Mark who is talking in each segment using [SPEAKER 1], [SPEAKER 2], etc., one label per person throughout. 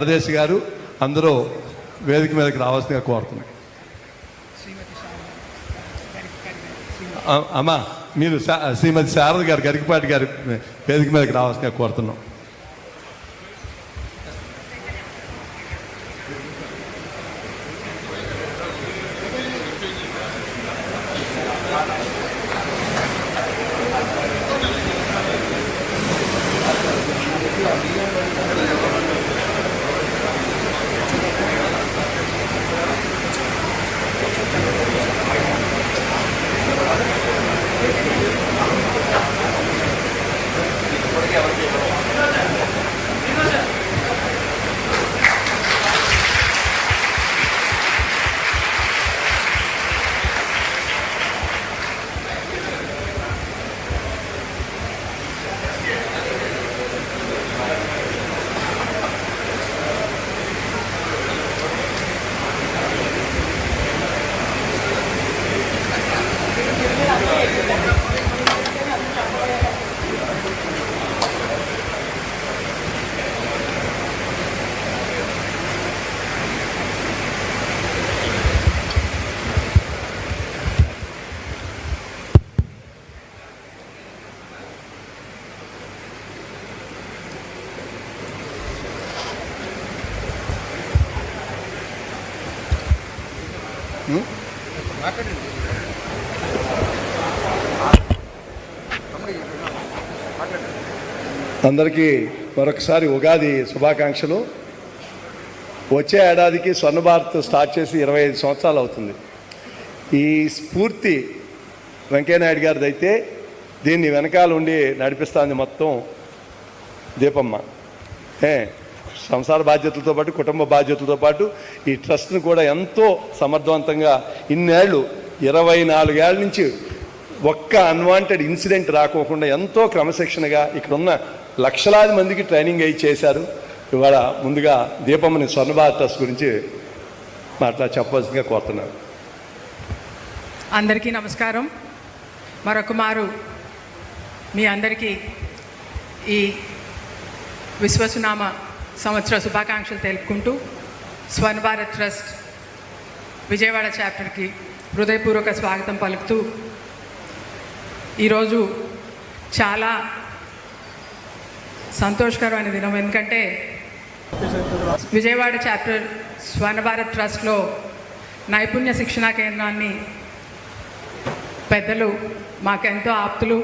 [SPEAKER 1] ప్రదేశ్ గారు అందరూ వేదిక మీదకి రావాల్సిందిగా కోరుతున్నాయి అమ్మా మీరు శ్రీమతి శారద గారు గరికపాటి గారి వేదిక మీదకి రావాల్సిందిగా కోరుతున్నాం. అందరికీ మరొకసారి ఉగాది శుభాకాంక్షలు. వచ్చే ఏడాదికి స్వర్ణ భారత్ స్టార్ట్ చేసి ఇరవై ఐదు సంవత్సరాలు అవుతుంది. ఈ స్ఫూర్తి వెంకయ్యనాయుడు గారిది అయితే దీన్ని వెనకాల ఉండి నడిపిస్తుంది మొత్తం దీపమ్మ. ఏ? సంసార బాధ్యతలతో పాటు కుటుంబ బాధ్యతలతో పాటు ఈ ట్రస్ట్ను కూడా ఎంతో సమర్థవంతంగా ఇన్నేళ్ళు ఇరవై నాలుగేళ్ళ నుంచి ఒక్క అన్వాంటెడ్ ఇన్సిడెంట్ రాకోకుండా ఎంతో క్రమశిక్షణగా ఇక్కడ ఉన్న లక్షలాది మందికి ట్రైనింగ్ అయి చేశారు. ఇవాళ ముందుగా దీపమ్మని స్వర్ణ ట్రస్ట్ గురించి మాట్లా చెప్పవలసిందిగా కోరుతున్నాను.
[SPEAKER 2] అందరికీ నమస్కారం. మరొక మారు మీ అందరికీ ఈ విశ్వసునామ సంవత్సర శుభాకాంక్షలు తెలుపుకుంటూ స్వర్ణ భారత్ ట్రస్ట్ విజయవాడ చాప్టర్కి హృదయపూర్వక స్వాగతం పలుకుతూ ఈరోజు చాలా సంతోషకరమైన దినం. ఎందుకంటే విజయవాడ చాప్టర్ స్వర్ణ భారత్ ట్రస్ట్లో నైపుణ్య శిక్షణా కేంద్రాన్ని పెద్దలు మాకెంతో ఆప్తులు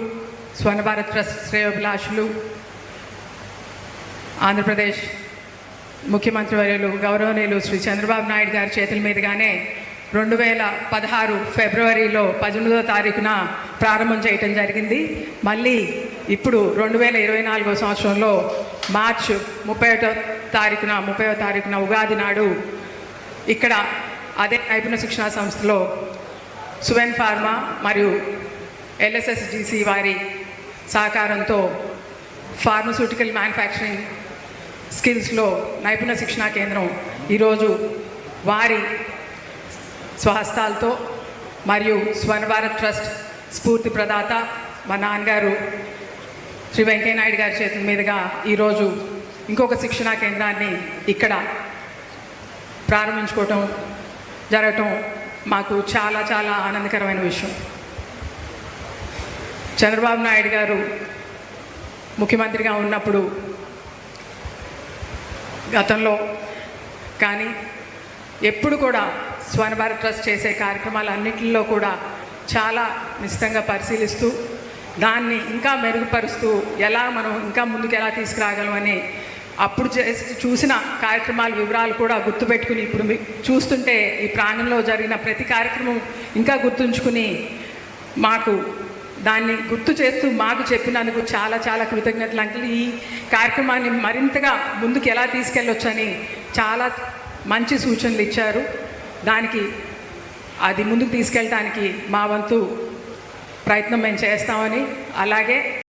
[SPEAKER 2] స్వర్ణ భారత్ ట్రస్ట్ శ్రేయోభిలాషులు ఆంధ్రప్రదేశ్ ముఖ్యమంత్రి వర్యులు గౌరవనీయులు శ్రీ చంద్రబాబు నాయుడు గారి చేతుల మీదుగానే రెండు వేల పదహారు ఫిబ్రవరిలో పద్దెనిమిదో తారీఖున ప్రారంభం చేయటం జరిగింది. మళ్ళీ ఇప్పుడు రెండు వేల ఇరవై నాలుగో సంవత్సరంలో మార్చ్ ముప్పై ఒకటో తారీఖున ముప్పై తారీఖున ఉగాది నాడు ఇక్కడ అదే నైపుణ్య శిక్షణా సంస్థలో సువెన్ ఫార్మా మరియు ఎల్ఎస్ఎస్డిసి వారి సహకారంతో ఫార్మసూటికల్ మ్యానుఫ్యాక్చరింగ్ స్కిల్స్లో నైపుణ్య శిక్షణా కేంద్రం ఈరోజు వారి స్వహస్తాలతో మరియు స్వర్ణభారత్ ట్రస్ట్ స్ఫూర్తి ప్రదాత మా నాన్నగారు శ్రీ వెంకయ్యనాయుడు గారి చేతుల మీదుగా ఈరోజు ఇంకొక శిక్షణా కేంద్రాన్ని ఇక్కడ ప్రారంభించుకోవటం జరగటం మాకు చాలా చాలా ఆనందకరమైన విషయం. చంద్రబాబు నాయుడు గారు ముఖ్యమంత్రిగా ఉన్నప్పుడు గతంలో. కానీ ఎప్పుడు కూడా స్వర్ణ భారత్ ట్రస్ట్ చేసే కార్యక్రమాలన్నింటిలో కూడా చాలా నిశ్చితంగా పరిశీలిస్తూ దాన్ని ఇంకా మెరుగుపరుస్తూ ఎలా మనం ఇంకా ముందుకు ఎలా తీసుకురాగలమని అప్పుడు చేసి చూసిన కార్యక్రమాల వివరాలు కూడా గుర్తుపెట్టుకుని ఇప్పుడు చూస్తుంటే ఈ ప్రాంగణంలో జరిగిన ప్రతి కార్యక్రమం ఇంకా గుర్తుంచుకుని మాకు దాన్ని గుర్తు చేస్తూ మాకు చెప్పినందుకు చాలా చాలా కృతజ్ఞతలు అంకుల్. ఈ కార్యక్రమాన్ని మరింతగా ముందుకు ఎలా తీసుకెళ్ళొచ్చని చాలా మంచి సూచనలు ఇచ్చారు. దానికి అది ముందుకు తీసుకెళ్ళటానికి మా వంతు ప్రయత్నం మేము చేస్తామని. అలాగే